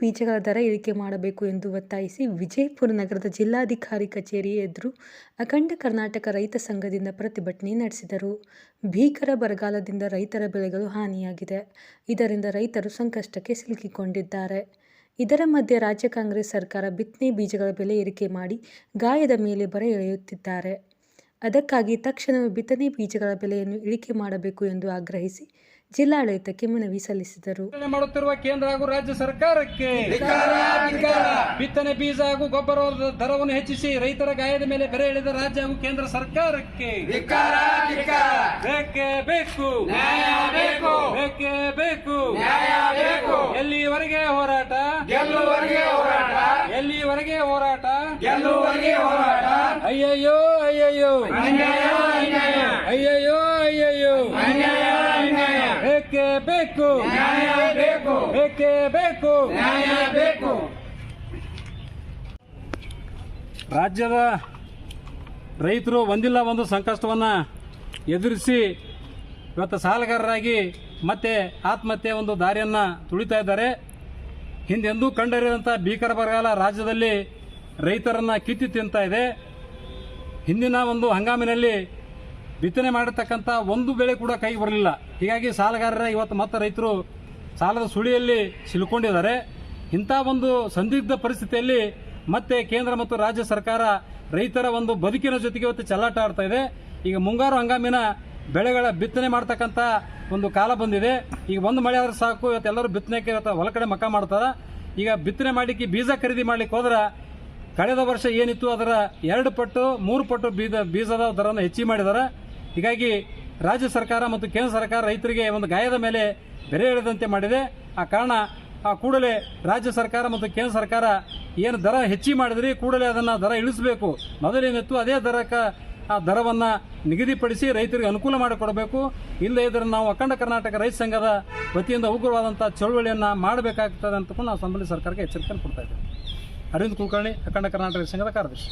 ಬೀಜಗಳ ದರ ಇಳಿಕೆ ಮಾಡಬೇಕು ಎಂದು ಒತ್ತಾಯಿಸಿ ವಿಜಯಪುರ ನಗರದ ಜಿಲ್ಲಾಧಿಕಾರಿ ಕಚೇರಿ ಎದುರು ಅಖಂಡ ಕರ್ನಾಟಕ ರೈತ ಸಂಘದಿಂದ ಪ್ರತಿಭಟನೆ ನಡೆಸಿದರು. ಭೀಕರ ಬರಗಾಲದಿಂದ ರೈತರ ಬೆಳೆಗಳು ಹಾನಿಯಾಗಿದೆ. ಇದರಿಂದ ರೈತರು ಸಂಕಷ್ಟಕ್ಕೆ ಸಿಲುಕಿಕೊಂಡಿದ್ದಾರೆ. ಇದರ ಮಧ್ಯೆ ರಾಜ್ಯ ಕಾಂಗ್ರೆಸ್ ಸರ್ಕಾರ ಬಿತ್ತನೆ ಬೀಜಗಳ ಬೆಲೆ ಏರಿಕೆ ಮಾಡಿ ಗಾಯದ ಮೇಲೆ ಬರ ಎಳೆಯುತ್ತಿದ್ದಾರೆ. ಅದಕ್ಕಾಗಿ ತಕ್ಷಣವೇ ಬಿತ್ತನೆ ಬೀಜಗಳ ಬೆಲೆಯನ್ನು ಇಳಿಕೆ ಮಾಡಬೇಕು ಎಂದು ಆಗ್ರಹಿಸಿ ಜಿಲ್ಲಾಡಳಿತಕ್ಕೆ ಮನವಿ ಸಲ್ಲಿಸಿದರು. ಮಾಡುತ್ತಿರುವ ಕೇಂದ್ರ ಹಾಗೂ ರಾಜ್ಯ ಸರ್ಕಾರಕ್ಕೆ ಬಿತ್ತನೆ ಬೀಜ ಹಾಗೂ ಗೊಬ್ಬರ ದರವನ್ನು ಹೆಚ್ಚಿಸಿ ರೈತರ ಗಾಯದ ಮೇಲೆ ಬೆಲೆ ಇಳಿದ ರಾಜ್ಯ ಹಾಗೂ ಕೇಂದ್ರ ಸರ್ಕಾರಕ್ಕೆ ಬೇಕೇ ಬೇಕು. ಬೇಕು. ಬೇಕೇ ಬೇಕು. ಬೇಕು. ಎಲ್ಲಿವರೆಗೆ ಹೋರಾಟ? ಎಲ್ಲಿವರೆಗೆ ಹೋರಾಟ? ಅಯ್ಯಯ್ಯೋ ಅಯ್ಯಯ್ಯೋ. ಅಯ್ಯಯ್ಯೋ. ಬೇಕೇ ಬೇಕು? ನ್ಯಾಯ ಬೇಕು ಬೇಕೇ? ಬೇಕು ನ್ಯಾಯ ಬೇಕು ರಾಜ್ಯದ ರೈತರು ಒಂದಿಲ್ಲ ಒಂದು ಸಂಕಷ್ಟವನ್ನು ಎದುರಿಸಿ ಇವತ್ತು ಸಾಲಗಾರರಾಗಿ ಮತ್ತೆ ಆತ್ಮಹತ್ಯೆ ಒಂದು ದಾರಿಯನ್ನು ತುಳಿತಾ ಇದ್ದಾರೆ. ಹಿಂದೆಂದೂ ಕಂಡರಿದಂಥ ಭೀಕರ ಬರಗಾಲ ರಾಜ್ಯದಲ್ಲಿ ರೈತರನ್ನು ಕಿತ್ತಿ ತಿಂತಾ ಇದೆ. ಹಿಂದಿನ ಒಂದು ಹಂಗಾಮಿನಲ್ಲಿ ಬಿತ್ತನೆ ಮಾಡಿರ್ತಕ್ಕಂಥ ಒಂದು ಬೆಳೆ ಕೂಡ ಕೈಗೆ ಬರಲಿಲ್ಲ. ಹೀಗಾಗಿ ಸಾಲಗಾರರ ಇವತ್ತು ಮತ್ತೆ ರೈತರು ಸಾಲದ ಸುಳಿಯಲ್ಲಿ ಸಿಲುಕೊಂಡಿದ್ದಾರೆ. ಇಂಥ ಒಂದು ಸಂದಿಗ್ಧ ಪರಿಸ್ಥಿತಿಯಲ್ಲಿ ಮತ್ತೆ ಕೇಂದ್ರ ಮತ್ತು ರಾಜ್ಯ ಸರ್ಕಾರ ರೈತರ ಒಂದು ಬದುಕಿನ ಜೊತೆಗೆ ಇವತ್ತು ಚಲ್ಲಾಟ ಆಡ್ತಾ ಇದೆ. ಈಗ ಮುಂಗಾರು ಹಂಗಾಮಿನ ಬೆಳೆಗಳ ಬಿತ್ತನೆ ಮಾಡ್ತಕ್ಕಂಥ ಒಂದು ಕಾಲ ಬಂದಿದೆ. ಈಗ ಒಂದು ಮಳೆ ಆದ್ರೆ ಸಾಕು, ಇವತ್ತು ಎಲ್ಲರೂ ಬಿತ್ತನೆಗೆ ಇವತ್ತು ಹೊಲ ಕಡೆ ಮಕ್ಕ ಮಾಡ್ತಾರೆ. ಈಗ ಬಿತ್ತನೆ ಮಾಡಲಿಕ್ಕೆ ಬೀಜ ಖರೀದಿ ಮಾಡ್ಲಿಕ್ಕೆ ಹೋದ್ರೆ ಕಳೆದ ವರ್ಷ ಏನಿತ್ತು, ಅದರ ಎರಡು ಪಟ್ಟು, ಮೂರು ಪಟ್ಟು ಬೀಜ, ಬೀಜದ ದರವನ್ನು ಹೆಚ್ಚಿಗೆ ಮಾಡಿದ್ದಾರೆ ಹೀಗಾಗಿ ರಾಜ್ಯ ಸರ್ಕಾರ ಮತ್ತು ಕೇಂದ್ರ ಸರ್ಕಾರ ರೈತರಿಗೆ ಒಂದು ಗಾಯದ ಮೇಲೆ ಬೆಲೆ ಇಳಿದಂತೆ ಮಾಡಿದೆ. ಆ ಕಾರಣ ಆ ಕೂಡಲೇ ರಾಜ್ಯ ಸರ್ಕಾರ ಮತ್ತು ಕೇಂದ್ರ ಸರ್ಕಾರ ಏನು ದರ ಹೆಚ್ಚಿ ಮಾಡಿದ್ರಿ, ಕೂಡಲೇ ಅದನ್ನು ದರ ಇಳಿಸಬೇಕು. ಮೊದಲೇನಿತ್ತು ಅದೇ ದರಕ್ಕೆ ಆ ದರವನ್ನು ನಿಗದಿಪಡಿಸಿ ರೈತರಿಗೆ ಅನುಕೂಲ ಮಾಡಿಕೊಡಬೇಕು. ಇಲ್ಲದೇ ಇದ್ರೆ ನಾವು ಅಖಂಡ ಕರ್ನಾಟಕ ರೈತ ಸಂಘದ ವತಿಯಿಂದ ಉಗ್ರವಾದಂಥ ಚಳುವಳಿಯನ್ನು ಮಾಡಬೇಕಾಗ್ತದೆ ಅಂತ ನಾವು ಸಂಬಂಧಿತ ಸರ್ಕಾರಕ್ಕೆ ಎಚ್ಚರಿಕೆಯನ್ನು ಕೊಡ್ತಾ ಇದ್ದೇವೆ. ಅರವಿಂದ್ ಕುಲಕರ್ಣಿ, ಅಖಂಡ ಕರ್ನಾಟಕ ರೈತ ಸಂಘದ ಕಾರ್ಯದರ್ಶಿ.